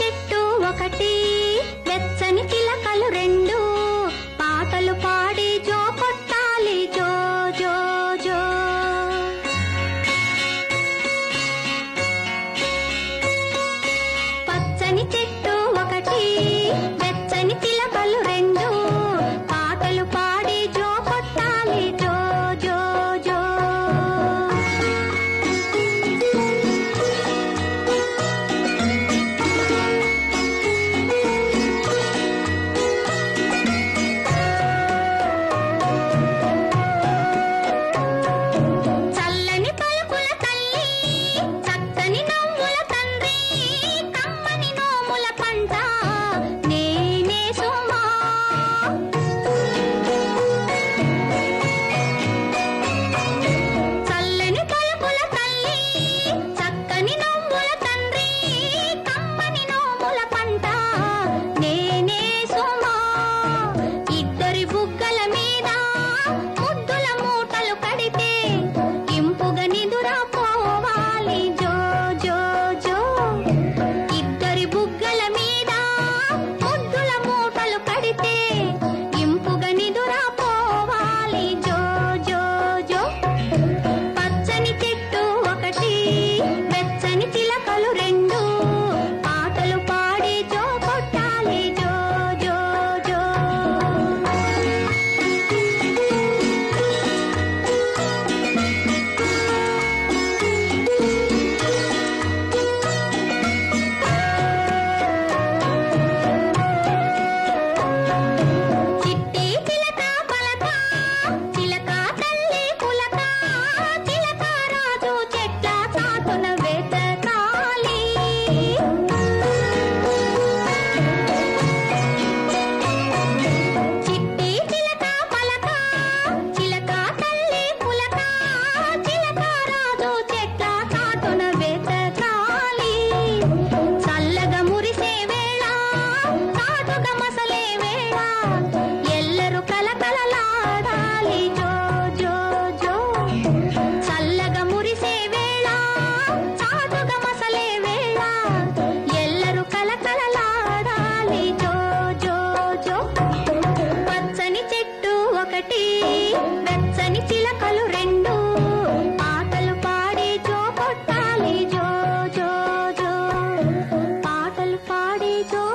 చెట్టు ఒకటి వెచ్చని చిలకలు రెండు. పాటలు పాడి జో కొట్టాలి జో జో జో. పచ్చని చెట్టు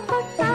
Papa.